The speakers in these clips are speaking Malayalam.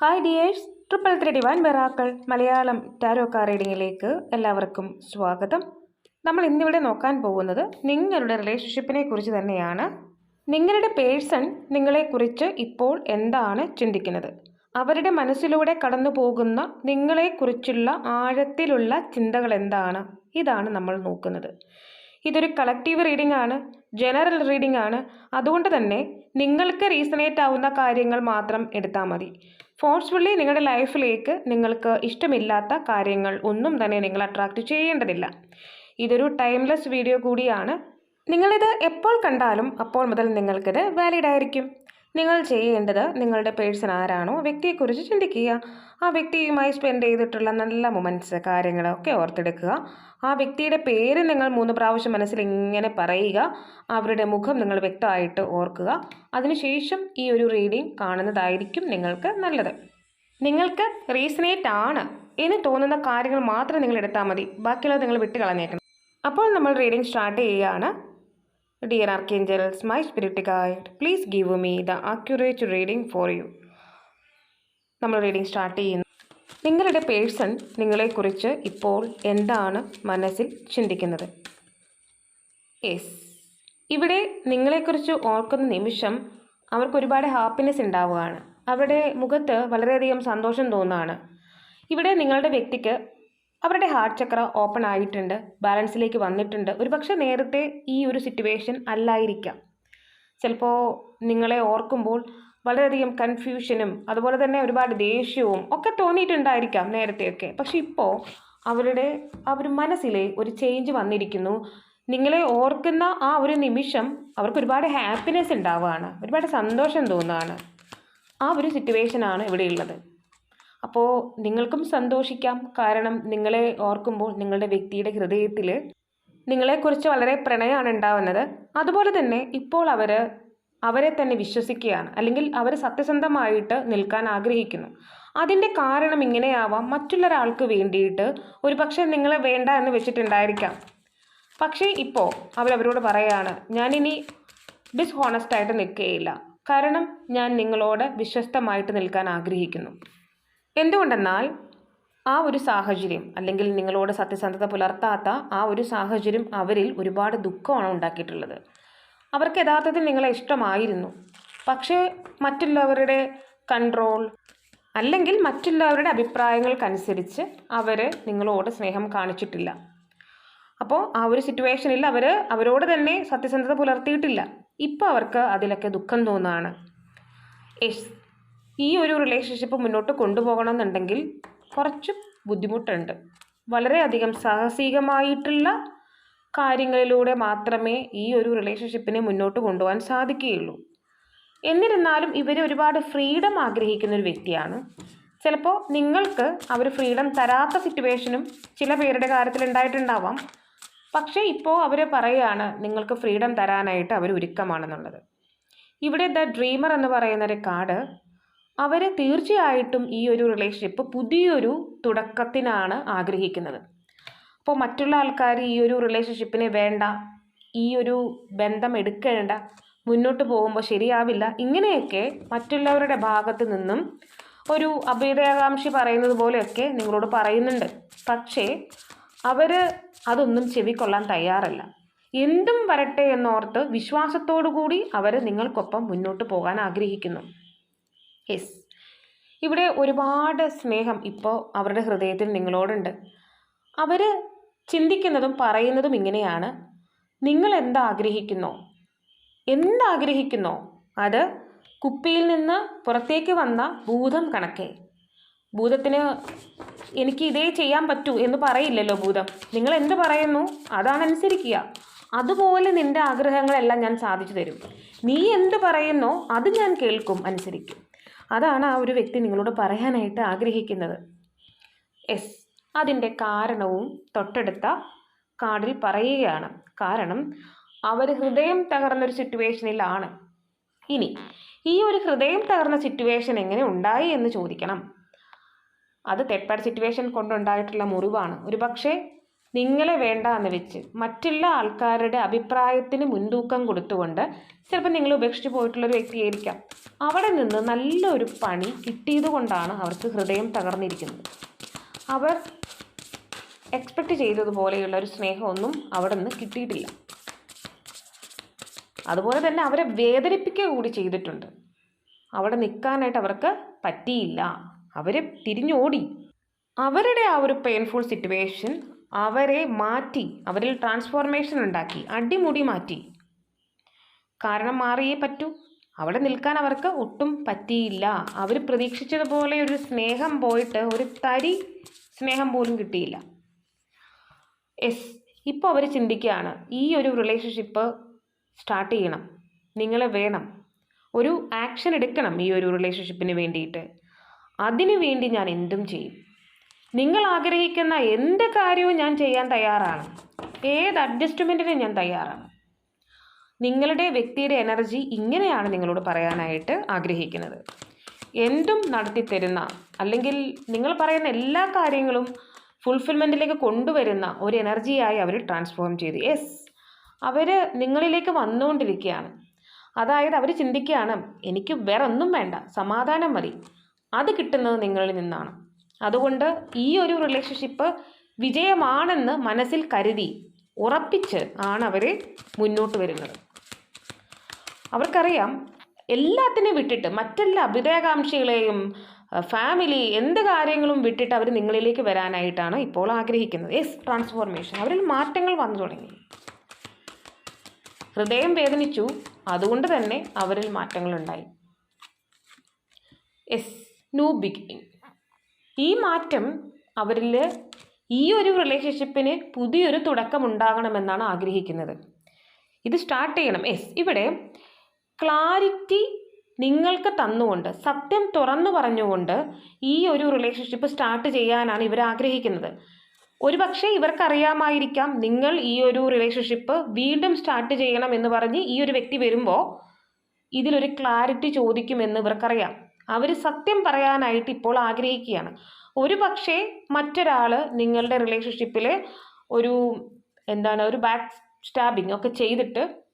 Hi dears triple three divine ബെറാക്കൾ Malayalam ടാരോക്കാ റീഡിങ്ങിലേക്ക് എല്ലാവർക്കും സ്വാഗതം. നമ്മൾ ഇന്നിവിടെ നോക്കാൻ പോകുന്നത് നിങ്ങളുടെ റിലേഷൻഷിപ്പിനെ കുറിച്ച് തന്നെയാണ്. നിങ്ങളുടെ പേഴ്സൺ നിങ്ങളെക്കുറിച്ച് ഇപ്പോൾ എന്താണ് ചിന്തിക്കുന്നത്? അവരുടെ മനസ്സിലൂടെ കടന്നു പോകുന്ന നിങ്ങളെക്കുറിച്ചുള്ള ആഴത്തിലുള്ള ചിന്തകൾ എന്താണ്? ഇതാണ് നമ്മൾ നോക്കുന്നത്. ഇതൊരു കളക്റ്റീവ് റീഡിംഗ് ആണ്. ജനറൽ റീഡിംഗ് ആണ്. അതുകൊണ്ട് തന്നെ നിങ്ങൾക്ക് റീസണേറ്റ് ആവുന്ന കാര്യങ്ങൾ മാത്രം എടുത്താൽ മതി. ഫോഴ്സ്ഫുള്ളി നിങ്ങളുടെ ലൈഫിലേക്ക് നിങ്ങൾക്ക് ഇഷ്ടമില്ലാത്ത കാര്യങ്ങൾ ഒന്നും തന്നെ നിങ്ങൾ അട്രാക്റ്റ് ചെയ്യേണ്ടതില്ല. ഇതൊരു ടൈംലെസ് വീഡിയോ കൂടിയാണ്. നിങ്ങളിത് എപ്പോൾ കണ്ടാലും അപ്പോൾ മുതൽ നിങ്ങൾക്കിത് വാലിഡ് ആയിരിക്കും. നിങ്ങൾ ചെയ്യേണ്ടത് നിങ്ങളുടെ പേഴ്സൺ ആരാണോ വ്യക്തിയെക്കുറിച്ച് ചിന്തിക്കുക. ആ വ്യക്തിയുമായി സ്പെൻഡ് ചെയ്തിട്ടുള്ള നല്ല മൊമെന്റ്സ് കാര്യങ്ങളൊക്കെ ഓർത്തെടുക്കുക. ആ വ്യക്തിയുടെ പേര് നിങ്ങൾ മൂന്ന് പ്രാവശ്യം മനസ്സിൽ ഇങ്ങനെ പറയുക. അവരുടെ മുഖം നിങ്ങൾ വ്യക്തമായിട്ട് ഓർക്കുക. അതിനുശേഷം ഈ ഒരു റീഡിംഗ് കാണുന്നതായിരിക്കും നിങ്ങൾക്ക് നല്ലത്. നിങ്ങൾക്ക് റീസണേറ്റ് ആണ് എന്ന് തോന്നുന്ന കാര്യങ്ങൾ മാത്രം നിങ്ങൾ എടുത്താൽ മതി. ബാക്കിയുള്ളത് നിങ്ങൾ വിട്ട് കളഞ്ഞേക്കണം അപ്പോൾ നമ്മൾ റീഡിംഗ് സ്റ്റാർട്ട് ചെയ്യുകയാണ്. Dear archangels my spirit guide please give me the accurate reading for you നമ്മൾ റീഡിംഗ് സ്റ്റാർട്ട് ചെയ്യുന്നു. നിങ്ങളുടെ പേഴ്സൺ നിങ്ങളെക്കുറിച്ച് ഇപ്പോൾ എന്താണ് മനസ്സിൽ ചിന്തിക്കുന്നത്? യെസ് ഇവിടെ നിങ്ങളെക്കുറിച്ച് ഓർക്കുന്ന നിമിഷം അവർക്ക് ഒരുപാട് ഹാപ്പിനെസ് ഉണ്ടാവുകയാണ്. അവരുടെ മുഖത്ത് വളരെയധികം സന്തോഷം തോന്നുകയാണ്. ഇവിടെ നിങ്ങളുടെ വ്യക്തിക്ക് അവരുടെ ഹാർട്ട് ചക്ര ഓപ്പൺ ആയിട്ടുണ്ട്. ബാലൻസിലേക്ക് വന്നിട്ടുണ്ട്. ഒരുപക്ഷെ നേരത്തെ ഈ ഒരു സിറ്റുവേഷൻ അല്ലായിരിക്കാം. ചിലപ്പോൾ നിങ്ങളെ ഓർക്കുമ്പോൾ വളരെയധികം കൺഫ്യൂഷനും അതുപോലെ തന്നെ ഒരുപാട് ദേഷ്യവും ഒക്കെ തോന്നിയിട്ടുണ്ടായിരിക്കാം നേരത്തെയൊക്കെ. പക്ഷെ ഇപ്പോൾ അവരുടെ ആ ഒരു മനസ്സിലെ ഒരു ചേഞ്ച് വന്നിരിക്കുന്നു. നിങ്ങളെ ഓർക്കുന്ന ആ ഒരു നിമിഷം അവർക്ക് ഒരുപാട് ഹാപ്പിനെസ് ഉണ്ടാവുകയാണ്. ഒരുപാട് സന്തോഷം തോന്നുകയാണ്. ആ ഒരു സിറ്റുവേഷനാണ് ഇവിടെയുള്ളത് അപ്പോൾ നിങ്ങൾക്കും സന്തോഷിക്കാം. കാരണം നിങ്ങളെ ഓർക്കുമ്പോൾ നിങ്ങളുടെ വ്യക്തിയുടെ ഹൃദയത്തിൽ നിങ്ങളെക്കുറിച്ച് വളരെ പ്രണയമാണ് ഉണ്ടാവുന്നത്. അതുപോലെ തന്നെ ഇപ്പോൾ അവർ അവരെ തന്നെ വിശ്വസിക്കുകയാണ്. അല്ലെങ്കിൽ അവർ സത്യസന്ധമായിട്ട് നിൽക്കാൻ ആഗ്രഹിക്കുന്നു. അതിന്റെ കാരണം ഇങ്ങനെയാവാം. മറ്റുള്ള ഒരാൾക്ക് വേണ്ടിയിട്ട് ഒരു പക്ഷേ നിങ്ങളെ വേണ്ട എന്ന് വെച്ചിട്ടുണ്ടായിരിക്കാം. പക്ഷേ ഇപ്പോൾ അവരവരോട് പറയാണ് ഞാനിനി ഡിസ്ഹോണസ്റ്റ് ആയിട്ട് നിൽക്കുകയില്ല. കാരണം ഞാൻ നിങ്ങളോട് വിശ്വസ്തമായിട്ട് നിൽക്കാൻ ആഗ്രഹിക്കുന്നു. എന്തുകൊണ്ടെന്നാൽ ആ ഒരു സാഹചര്യം അല്ലെങ്കിൽ നിങ്ങളോട് സത്യസന്ധത പുലർത്താത്ത ആ ഒരു സാഹചര്യം അവരിൽ ഒരുപാട് ദുഃഖമാണ് ഉണ്ടാക്കിയിട്ടുള്ളത്. അവർക്ക് യഥാർത്ഥത്തിൽ നിങ്ങളെ ഇഷ്ടമായിരുന്നു. പക്ഷേ മറ്റുള്ളവരുടെ കൺട്രോൾ അല്ലെങ്കിൽ മറ്റുള്ളവരുടെ അഭിപ്രായങ്ങൾക്കനുസരിച്ച് അവർ നിങ്ങളോട് സ്നേഹം കാണിച്ചിട്ടില്ല. അപ്പോൾ ആ ഒരു സിറ്റുവേഷനിൽ അവർ അവരോട് തന്നെ സത്യസന്ധത പുലർത്തിയിട്ടില്ല. ഇപ്പോൾ അവർക്ക് അതിലൊക്കെ ദുഃഖം തോന്നുകയാണ് ഈ ഒരു റിലേഷൻഷിപ്പ് മുന്നോട്ട് കൊണ്ടുപോകണമെന്നുണ്ടെങ്കിൽ കുറച്ച് ബുദ്ധിമുട്ടുണ്ട്. വളരെയധികം സാഹസികമായിട്ടുള്ള കാര്യങ്ങളിലൂടെ മാത്രമേ ഈ ഒരു റിലേഷൻഷിപ്പിനെ മുന്നോട്ട് കൊണ്ടുപോകാൻ സാധിക്കുകയുള്ളൂ. എന്നിരുന്നാലും ഇവർ ഒരുപാട് ഫ്രീഡം ആഗ്രഹിക്കുന്ന ഒരു വ്യക്തിയാണ്. ചിലപ്പോൾ നിങ്ങൾക്ക് അവർ ഫ്രീഡം തരാത്ത സിറ്റുവേഷനും ചില പേരുടെ കാര്യത്തിൽ ഉണ്ടായിട്ടുണ്ടാവാം. പക്ഷേ ഇപ്പോൾ അവർ പറയുകയാണ് നിങ്ങൾക്ക് ഫ്രീഡം തരാനായിട്ട് അവർ ഒരുക്കമാണെന്നുള്ളത്. ഇവിടെ ദ ഡ്രീമർ എന്ന് പറയുന്ന ഒരു കാർഡ് അവർ തീർച്ചയായിട്ടും ഈ ഒരു റിലേഷൻഷിപ്പ് പുതിയൊരു തുടക്കത്തിനാണ് ആഗ്രഹിക്കുന്നത്. അപ്പോൾ മറ്റുള്ള ആൾക്കാർ ഈ ഒരു റിലേഷൻഷിപ്പിനെ വേണ്ട ഈ ഒരു ബന്ധം എടുക്കേണ്ട മുന്നോട്ട് പോകുമ്പോൾ ശരിയാവില്ല ഇങ്ങനെയൊക്കെ മറ്റുള്ളവരുടെ ഭാഗത്ത് നിന്നും ഒരു അഭ്യുദയകാംക്ഷി പറയുന്നത് പോലെയൊക്കെ നിങ്ങളോട് പറയുന്നുണ്ട്. പക്ഷേ അവർ അതൊന്നും ചെവിക്കൊള്ളാൻ തയ്യാറല്ല. എന്തും വരട്ടെ എന്നോർത്ത് വിശ്വാസത്തോടു കൂടി അവർ നിങ്ങൾക്കൊപ്പം മുന്നോട്ട് പോകാൻ ആഗ്രഹിക്കുന്നു. യെസ് ഇവിടെ ഒരുപാട് സ്നേഹം ഇപ്പോൾ അവരുടെ ഹൃദയത്തിൽ നിങ്ങളോടുണ്ട്. അവർ ചിന്തിക്കുന്നതും പറയുന്നതും ഇങ്ങനെയാണ്. നിങ്ങൾ എന്താഗ്രഹിക്കുന്നോ എന്താഗ്രഹിക്കുന്നോ? അത് കുപ്പിയിൽ നിന്ന് പുറത്തേക്ക് വന്ന ഭൂതം കണക്കെ. ഭൂതത്തിന് എനിക്ക് ഇതേ ചെയ്യാൻ പറ്റൂ എന്ന് പറയില്ലല്ലോ ഭൂതം. നിങ്ങൾ എന്ത് പറയുന്നു? അതാണ് അനുസരിക്കുക. അതുപോലെ നിന്റെ ആഗ്രഹങ്ങളെല്ലാം ഞാൻ സാധിച്ചു തരും. നീ എന്ത് പറയുന്നോ അത് ഞാൻ കേൾക്കും അനുസരിക്കും. അതാണ് ആ ഒരു വ്യക്തി നിങ്ങളോട് പറയാനായിട്ട് ആഗ്രഹിക്കുന്നത്. എസ് അതിന്റെ കാരണവും തൊട്ടടുത്ത കാർഡിൽ പറയുകയാണ്. കാരണം അവർ ഹൃദയം തകർന്നൊരു സിറ്റുവേഷനിലാണ് ഇനി ഈ ഒരു ഹൃദയം തകർന്ന സിറ്റുവേഷൻ എങ്ങനെ ഉണ്ടായി എന്ന് ചോദിക്കണം. അത് തെറ്റാട് സിറ്റുവേഷൻ കൊണ്ടുണ്ടായിട്ടുള്ള മുറിവാണ്. ഒരു പക്ഷേ നിങ്ങളെ വേണ്ട എന്ന് വെച്ച് മറ്റുള്ള ആൾക്കാരുടെ അഭിപ്രായത്തിന് മുൻതൂക്കം കൊടുത്തുകൊണ്ട് ചിലപ്പോൾ നിങ്ങൾ ഉപേക്ഷിച്ച് പോയിട്ടുള്ളൊരു വ്യക്തിയായിരിക്കാം. അവിടെ നിന്ന് നല്ലൊരു പണി കിട്ടിയത് കൊണ്ടാണ് അവർക്ക് ഹൃദയം തകർന്നിരിക്കുന്നത്. അവർ എക്സ്പെക്റ്റ് ചെയ്തതുപോലെയുള്ള ഒരു സ്നേഹമൊന്നും അവിടെ നിന്ന് കിട്ടിയിട്ടില്ല. അതുപോലെ തന്നെ അവരെ വേദനിപ്പിക്കുക കൂടി ചെയ്തിട്ടുണ്ട്. അവിടെ നിൽക്കാനായിട്ട് അവർക്ക് പറ്റിയില്ല. അവർ തിരിഞ്ഞോടി. അവരുടെ ആ ഒരു പെയിൻഫുൾ സിറ്റുവേഷൻ അവരെ മാറ്റി അവരിൽ ട്രാൻസ്ഫോർമേഷൻ ഉണ്ടാക്കി അടിമുടി മാറ്റി. കാരണം മാറിയേ പറ്റൂ. അവിടെ നിൽക്കാൻ അവർക്ക് ഒട്ടും പറ്റിയില്ല. അവർ പ്രതീക്ഷിച്ചതുപോലെ ഒരു സ്നേഹം പോയിട്ട് ഒരു തരി സ്നേഹം പോലും കിട്ടിയില്ല. എസ് ഇപ്പോൾ അവർ ചിന്തിക്കുകയാണ് ഈ ഒരു റിലേഷൻഷിപ്പ് സ്റ്റാർട്ട് ചെയ്യണം. നിങ്ങൾ വേണം. ഒരു ആക്ഷൻ എടുക്കണം ഈ ഒരു റിലേഷൻഷിപ്പിന് വേണ്ടിയിട്ട്. അതിനു വേണ്ടി ഞാൻ എന്തും ചെയ്യും. നിങ്ങൾ ആഗ്രഹിക്കുന്ന എന്ത് കാര്യവും ഞാൻ ചെയ്യാൻ തയ്യാറാണ്. ഏത് അഡ്ജസ്റ്റ്മെന്റിനും ഞാൻ തയ്യാറാണ്. നിങ്ങളുടെ വ്യക്തിയുടെ എനർജി ഇങ്ങനെയാണ് നിങ്ങളോട് പറയാനായിട്ട് ആഗ്രഹിക്കുന്നത്. എന്തും നടത്തിത്തരുന്ന അല്ലെങ്കിൽ നിങ്ങൾ പറയുന്ന എല്ലാ കാര്യങ്ങളും ഫുൾഫിൽമെന്റിലേക്ക് കൊണ്ടുവരുന്ന ഒരു എനർജിയായി അവർ ട്രാൻസ്ഫോം ചെയ്തു. യെസ് അവർ നിങ്ങളിലേക്ക് വന്നുകൊണ്ടിരിക്കുകയാണ്. അതായത് അവർ ചിന്തിക്കുകയാണ് എനിക്ക് വേറെ ഒന്നും വേണ്ട സമാധാനം മതി. അത് കിട്ടുന്നത് നിങ്ങളിൽ നിന്നാണ്. അതുകൊണ്ട് ഈ ഒരു റിലേഷൻഷിപ്പ് വിജയമാണെന്ന് മനസ്സിൽ കരുതി ഉറപ്പിച്ച് ആണ് അവർ മുന്നോട്ട് വരുന്നത്. അവർക്കറിയാം എല്ലാത്തിനെയും വിട്ടിട്ട് മറ്റെല്ലാ അഭ്യുദയകാംക്ഷികളെയും ഫാമിലി എന്ത് കാര്യങ്ങളും വിട്ടിട്ട് അവർ നിങ്ങളിലേക്ക് വരാനായിട്ടാണ് ഇപ്പോൾ ആഗ്രഹിക്കുന്നത്. യെസ് ട്രാൻസ്ഫോർമേഷൻ അവരിൽ മാറ്റങ്ങൾ വന്നു തുടങ്ങി. ഹൃദയം വേദനിച്ചു. അതുകൊണ്ട് തന്നെ അവരിൽ മാറ്റങ്ങളുണ്ടായി. എസ് ന്യൂ ബിഗിനിങ് ഈ മാറ്റം അവരിൽ ഈ ഒരു റിലേഷൻഷിപ്പിന് പുതിയൊരു തുടക്കം ഉണ്ടാകണമെന്നാണ് ആഗ്രഹിക്കുന്നത്. ഇത് സ്റ്റാർട്ട് ചെയ്യണം. എസ് ഇവിടെ ക്ലാരിറ്റി നിങ്ങൾക്ക് തന്നുകൊണ്ട് സത്യം തുറന്നു പറഞ്ഞുകൊണ്ട് ഈ ഒരു റിലേഷൻഷിപ്പ് സ്റ്റാർട്ട് ചെയ്യാനാണ് ഇവർ ആഗ്രഹിക്കുന്നത്. ഒരു പക്ഷേ ഇവർക്കറിയാമായിരിക്കാം നിങ്ങൾ ഈ ഒരു റിലേഷൻഷിപ്പ് വീണ്ടും സ്റ്റാർട്ട് ചെയ്യണം എന്ന് പറഞ്ഞ് ഈ ഒരു വ്യക്തി വരുമ്പോൾ ഇതിലൊരു ക്ലാരിറ്റി ചോദിക്കുമെന്ന് ഇവർക്കറിയാം. അവർ സത്യം പറയാനായിട്ട് ഇപ്പോൾ ആഗ്രഹിക്കുകയാണ്. ഒരു പക്ഷേ മറ്റൊരാൾ നിങ്ങളുടെ റിലേഷൻഷിപ്പിൽ ഒരു എന്താണ് ഒരു ബാക്ക് സ്റ്റാബിങ് ഒക്കെ ചെയ്തിട്ട്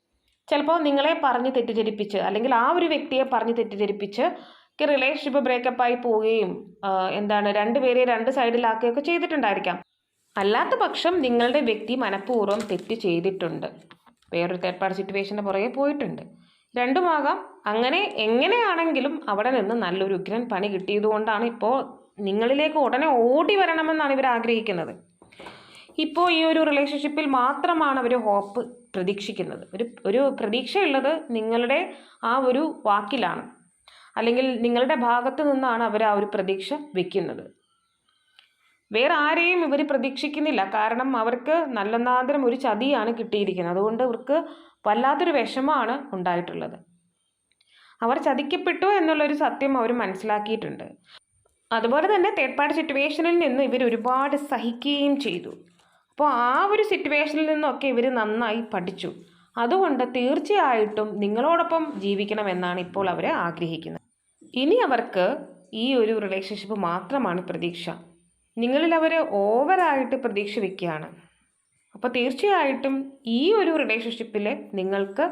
ചിലപ്പോൾ നിങ്ങളെ പറഞ്ഞ് തെറ്റിദ്ധരിപ്പിച്ച് അല്ലെങ്കിൽ ആ ഒരു വ്യക്തിയെ പറഞ്ഞ് തെറ്റിദ്ധരിപ്പിച്ച് റിലേഷൻഷിപ്പ് ബ്രേക്കപ്പ് ആയി പോവുകയും എന്താണ് രണ്ടുപേരെ രണ്ട് സൈഡിലാക്കുകയൊക്കെ ചെയ്തിട്ടുണ്ടായിരിക്കാം. അല്ലാത്ത പക്ഷം നിങ്ങളുടെ വ്യക്തി മനഃപൂർവം തെറ്റ് ചെയ്തിട്ടുണ്ട്. വേറൊരു തേർഡ് പാർട്ടി സിറ്റുവേഷന്റെ പുറകെ പോയിട്ടുണ്ട്. രണ്ടുമാകാം. അങ്ങനെ എങ്ങനെയാണെങ്കിലും അവിടെ നിന്ന് നല്ലൊരു ഉഗ്രൻ പണി കിട്ടിയതുകൊണ്ടാണ് ഇപ്പോൾ നിങ്ങളിലേക്ക് ഉടനെ ഓടി വരണമെന്നാണ് ഇവർ ആഗ്രഹിക്കുന്നത്. ഇപ്പോൾ ഈ ഒരു റിലേഷൻഷിപ്പിൽ മാത്രമാണ് അവർ ഹോപ്പ് പ്രതീക്ഷിക്കുന്നത്. ഒരു ഒരു പ്രതീക്ഷയുള്ളത് നിങ്ങളുടെ ആ ഒരു വാക്കിലാണ്. അല്ലെങ്കിൽ നിങ്ങളുടെ ഭാഗത്തു നിന്നാണ് അവർ ആ ഒരു പ്രതീക്ഷ വെക്കുന്നത്. വേറെ ആരെയും ഇവർ പ്രതീക്ഷിക്കുന്നില്ല. കാരണം അവർക്ക് നല്ലനാന്തരം ഒരു ചതിയാണ് കിട്ടിയിരിക്കുന്നത്. അതുകൊണ്ട് ഇവർക്ക് വല്ലാത്തൊരു വിഷമമാണ് ഉണ്ടായിട്ടുള്ളത്. അവർ ചതിക്കപ്പെട്ടു എന്നുള്ളൊരു സത്യം അവർ മനസ്സിലാക്കിയിട്ടുണ്ട്. അതുപോലെ തന്നെ തേർഡ് പാർട്ടി സിറ്റുവേഷനിൽ നിന്ന് ഇവർ ഒരുപാട് സഹിക്കുകയും ചെയ്തു. അപ്പോൾ ആ ഒരു സിറ്റുവേഷനിൽ നിന്നൊക്കെ ഇവർ നന്നായി പഠിച്ചു. അതുകൊണ്ട് തീർച്ചയായിട്ടും നിങ്ങളോടൊപ്പം ജീവിക്കണമെന്നാണ് ഇപ്പോൾ അവർ ആഗ്രഹിക്കുന്നത്. ഇനി അവർക്ക് ഈ ഒരു റിലേഷൻഷിപ്പ് മാത്രമാണ് പ്രതീക്ഷ. നിങ്ങളിൽ അവർ ഓവറായിട്ട് പ്രതീക്ഷ വയ്ക്കുകയാണ് അപ്പോൾ തീർച്ചയായിട്ടും ഈ ഒരു റിലേഷൻഷിപ്പിൽ നിങ്ങൾക്ക്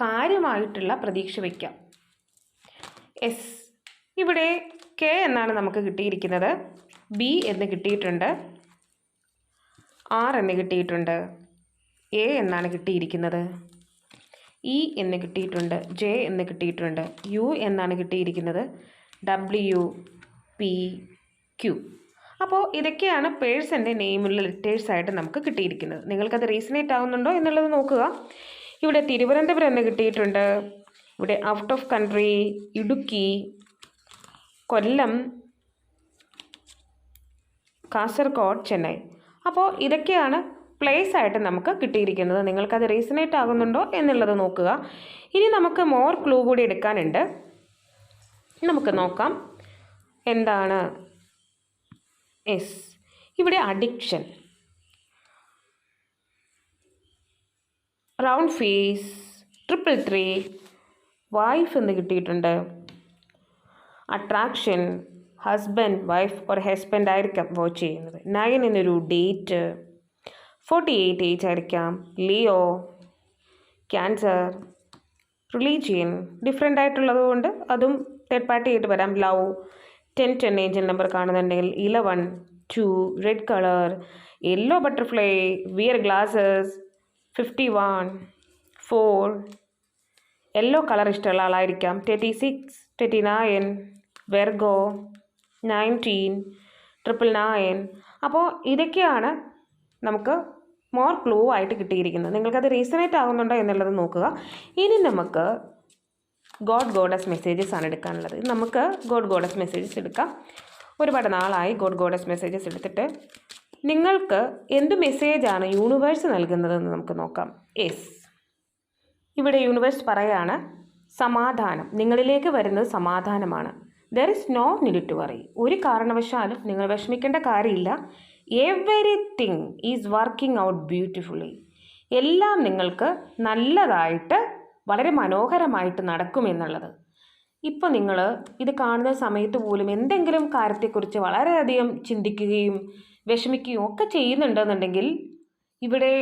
കാര്യമായിട്ടുള്ള പ്രതീക്ഷ വയ്ക്കാം എസ് ഇവിടെ കെ എന്നാണ് നമുക്ക് കിട്ടിയിരിക്കുന്നത്. ബി എന്ന് കിട്ടിയിട്ടുണ്ട്. ആർ എന്ന് കിട്ടിയിട്ടുണ്ട്. എ എന്നാണ് കിട്ടിയിരിക്കുന്നത്. ഇ എന്ന് കിട്ടിയിട്ടുണ്ട്. ജെ എന്ന് കിട്ടിയിട്ടുണ്ട്. യു എന്നാണ് കിട്ടിയിരിക്കുന്നത്. ഡബ്ല്യു പി ക്യു അപ്പോൾ ഇതൊക്കെയാണ് പേഴ്സിന്റെ നെയിമുള്ള ലെറ്റേഴ്സായിട്ട് നമുക്ക് കിട്ടിയിരിക്കുന്നത്. നിങ്ങൾക്കത് റീസണേറ്റ് ആവുന്നുണ്ടോ എന്നുള്ളത് നോക്കുക. ഇവിടെ തിരുവനന്തപുരം എന്ന് കിട്ടിയിട്ടുണ്ട്. ഇവിടെ out of country Idukki Kollam Kasaragod Chennai. അപ്പോൾ ഇതൊക്കെയാണ് പ്ലേസ് ആയിട്ട് നമുക്ക് കിട്ടിയിരിക്കുന്നത്. നിങ്ങൾക്കത് റീസണേറ്റ് ആകുന്നുണ്ടോ എന്നുള്ളത് നോക്കുക. ഇനി നമുക്ക് മോർ ക്ലൂ കൂടി എടുക്കാനുണ്ട്. നമുക്ക് നോക്കാം. എന്താണ് എസ് ഇവിടെ addiction round face triple three wife എന്ന് കിട്ടിയിട്ടുണ്ട്. അട്രാക്ഷൻ ഹസ്ബൻഡ് വൈഫ് ഒരു ഹസ്ബൻഡ് ആയിരിക്കാം വാച്ച് ചെയ്യുന്നത്. നയൻ എന്നൊരു ഡേറ്റ് ഫോർട്ടി എയ്റ്റ് ഏജ് ആയിരിക്കാം. ലിയോ ക്യാൻസർ റിലീജിയൻ ഡിഫറെന്റ് ആയിട്ടുള്ളത് കൊണ്ട് അതും തേർഡ് പാർട്ടി ആയിട്ട് വരാം. Love ten ten angel number കാണുന്നുണ്ടെങ്കിൽ eleven two red colour yellow butterfly wear glasses fifty one four yellow colour ഇഷ്ടമുള്ള ആളായിരിക്കാം. Thirty six thirty nine Virgo nineteen triple nine അപ്പോൾ ഇതൊക്കെയാണ് നമുക്ക് മോർ ക്ലൂ ആയിട്ട് കിട്ടിയിരിക്കുന്നത്. നിങ്ങൾക്കത് റീസണേറ്റ് ആകുന്നുണ്ടോ എന്നുള്ളത് നോക്കുക. ഇനി നമുക്ക് ഗോഡ് ഗോഡസ് മെസ്സേജസ് ആണ് എടുക്കാനുള്ളത്. നമുക്ക് ഗോഡ് ഗോഡസ് മെസ്സേജസ് എടുക്കാം. ഒരുപാട് നാളായി ഗോഡ് ഗോഡസ് മെസ്സേജസ് എടുത്തിട്ട് നിങ്ങൾക്ക് എന്ത് മെസ്സേജാണ് യൂണിവേഴ്സ് നൽകുന്നതെന്ന് നമുക്ക് നോക്കാം. യെസ് ഇവിടെ യൂണിവേഴ്സ് പറയാണ് സമാധാനം. നിങ്ങളിലേക്ക് വരുന്നത് സമാധാനമാണ്. There is no need to worry ഒരു കാരണവശാലും നിങ്ങൾ വിഷമിക്കേണ്ട കാര്യമില്ല. Everything is working out beautifully എല്ലാം നിങ്ങൾക്ക് നല്ലതായിട്ട് വളരെ മനോഹരമായിട്ട് നടക്കുമെന്നുള്ളത് ഇപ്പോൾ നിങ്ങൾ ഇത് കാണുന്ന സമയത്ത് പോലും എന്തെങ്കിലും കാര്യത്തെക്കുറിച്ച് വളരെയധികം ചിന്തിക്കുകയും വിഷമിക്കുകയും ഒക്കെ ചെയ്യുന്നുണ്ടെന്നുണ്ടെങ്കിൽ ഇവിടെ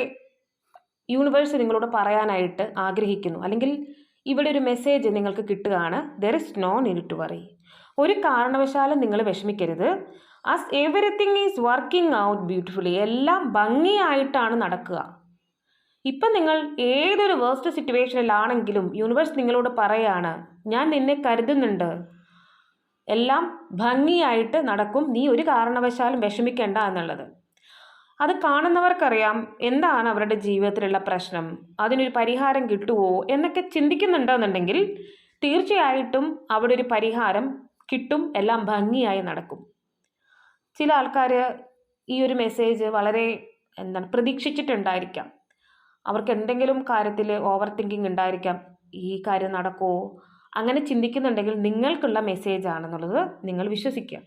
യൂണിവേഴ്സ് നിങ്ങളോട് പറയാനായിട്ട് ആഗ്രഹിക്കുന്നു. അല്ലെങ്കിൽ ഇവിടെ ഒരു മെസ്സേജ് നിങ്ങൾക്ക് കിട്ടുകയാണ് there is no need to worry ഒരു കാരണവശാലും നിങ്ങൾ വിഷമിക്കരുത്. As everything is working out beautifully എല്ലാം ഭംഗിയായിട്ടാണ് നടക്കുക. ഇപ്പം നിങ്ങൾ ഏതൊരു വേസ്റ്റ് സിറ്റുവേഷനിലാണെങ്കിലും യൂണിവേഴ്സ് നിങ്ങളോട് പറയാണ് ഞാൻ നിന്നെ കരുതുന്നുണ്ട്. എല്ലാം ഭംഗിയായിട്ട് നടക്കും. നീ ഒരു കാരണവശാലും വിഷമിക്കേണ്ട എന്നുള്ളത്. അത് കാണുന്നവർക്കറിയാം എന്താണ് അവരുടെ ജീവിതത്തിലുള്ള പ്രശ്നം. അതിനൊരു പരിഹാരം കിട്ടുമോ എന്നൊക്കെ ചിന്തിക്കുന്നുണ്ടെന്നുണ്ടെങ്കിൽ തീർച്ചയായിട്ടും അവിടെ ഒരു പരിഹാരം കിട്ടും. എല്ലാം ഭംഗിയായി നടക്കും. ചില ആൾക്കാർ ഈ ഒരു മെസ്സേജ് വളരെ എന്താണ് പ്രതീക്ഷിച്ചിട്ടുണ്ടായിരിക്കാം. അവർക്ക് എന്തെങ്കിലും കാര്യത്തിൽ ഓവർ തിങ്കിങ് ഉണ്ടായിരിക്കാം ഈ കാര്യം നടക്കുമോ അങ്ങനെ ചിന്തിക്കുന്നുണ്ടെങ്കിൽ നിങ്ങൾക്കുള്ള മെസ്സേജ് ആണെന്നുള്ളത് നിങ്ങൾ വിശ്വസിക്കുക.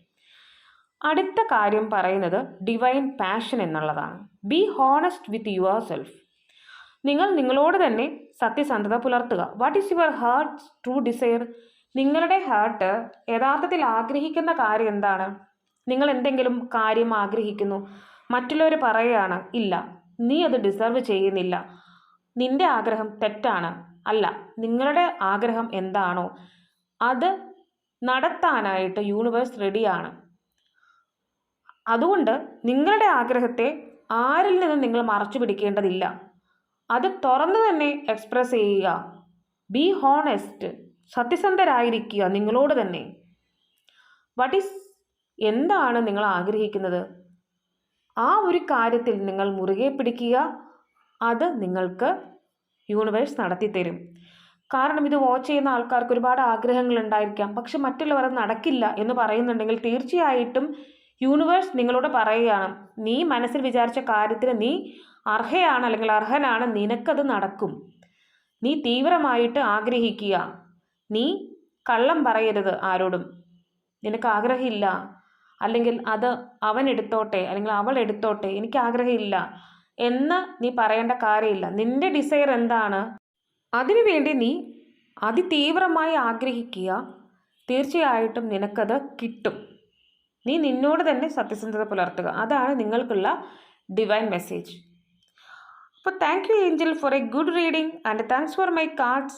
അടുത്ത കാര്യം പറയുന്നത് ഡിവൈൻ പാഷൻ എന്നുള്ളതാണ്. Be honest with yourself നിങ്ങൾ നിങ്ങളോട് തന്നെ സത്യസന്ധത പുലർത്തുക. What is your heart true desire നിങ്ങളുടെ ഹാർട്ട് യഥാർത്ഥത്തിൽ ആഗ്രഹിക്കുന്ന കാര്യം എന്താണ്? നിങ്ങൾ എന്തെങ്കിലും കാര്യം ആഗ്രഹിക്കുന്നു. മറ്റുള്ളവർ പറയുകയാണ് ഇല്ല. നീ അത് ഡിസർവ് ചെയ്യുന്നില്ല. നിന്റെ ആഗ്രഹം തെറ്റാണ്. അല്ല നിങ്ങളുടെ ആഗ്രഹം എന്താണോ അത് നടത്താനായിട്ട് യൂണിവേഴ്സ് റെഡിയാണ് അതുകൊണ്ട് നിങ്ങളുടെ ആഗ്രഹത്തെ ആരിൽ നിന്നും നിങ്ങൾ മറച്ചു പിടിക്കേണ്ടതില്ല. അത് തുറന്നു തന്നെ എക്സ്പ്രസ് ചെയ്യുക. ബി ഹോണസ്റ്റ് സത്യസന്ധരായിരിക്കുക നിങ്ങളോട് തന്നെ. വട്ട് ഈസ് എന്താണ് നിങ്ങൾ ആഗ്രഹിക്കുന്നത്? ആ ഒരു കാര്യത്തിൽ നിങ്ങൾ മുറുകെ പിടിക്കുക. അത് നിങ്ങൾക്ക് യൂണിവേഴ്സ് നടത്തി തരും കാരണം ഇത് വാച്ച് ചെയ്യുന്ന ആൾക്കാർക്ക് ഒരുപാട് ആഗ്രഹങ്ങൾ ഉണ്ടായിരിക്കാം. പക്ഷെ മറ്റുള്ളവർ നടക്കില്ല എന്ന് പറയുന്നുണ്ടെങ്കിൽ തീർച്ചയായിട്ടും യൂണിവേഴ്സ് നിങ്ങളോട് പറയുകയാണ്. നീ മനസ്സിൽ വിചാരിച്ച കാര്യത്തിന് നീ അർഹയാണ് അല്ലെങ്കിൽ അർഹനാണ്. നിനക്കത് നടക്കും. നീ തീവ്രമായിട്ട് ആഗ്രഹിക്കുക. നീ കള്ളം പറയരുത് ആരോടും. നിനക്ക് ആഗ്രഹമില്ല. അല്ലെങ്കിൽ അത് അവൻ എടുത്തോട്ടെ അല്ലെങ്കിൽ അവൾ എടുത്തോട്ടെ എനിക്ക് ആഗ്രഹമില്ല എന്ന് നീ പറയേണ്ട കാര്യമില്ല. നിന്റെ ഡിസയർ എന്താണ്? അതിനുവേണ്ടി നീ അതിതീവ്രമായി ആഗ്രഹിക്കുക. തീർച്ചയായിട്ടും നിനക്കത് കിട്ടും. നീ നിന്നോട് തന്നെ സത്യസന്ധത പുലർത്തുക. അതാണ് നിങ്ങൾക്കുള്ള ഡിവൈൻ മെസ്സേജ് അപ്പോൾ thank you angel for a good reading and thanks for my cards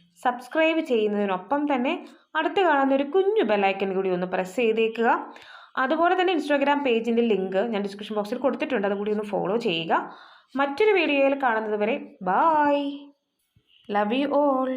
subscribe ചെയ്യുന്നതിനൊപ്പം തന്നെ അടുത്ത് കാണുന്ന ഒരു കുഞ്ഞു ബെല്ലൈക്കൻ കൂടി ഒന്ന് പ്രസ് ചെയ്തേക്കുക. അതുപോലെ തന്നെ ഇൻസ്റ്റാഗ്രാം പേജിന്റെ ലിങ്ക് ഞാൻ ഡിസ്ക്രിപ്ഷൻ ബോക്സിൽ കൊടുത്തിട്ടുണ്ട്. അതുകൂടി ഒന്ന് ഫോളോ ചെയ്യുക. മറ്റൊരു വീഡിയോയിൽ കാണുന്നത് വരെ ബായ് ലവ് യു ഓൾ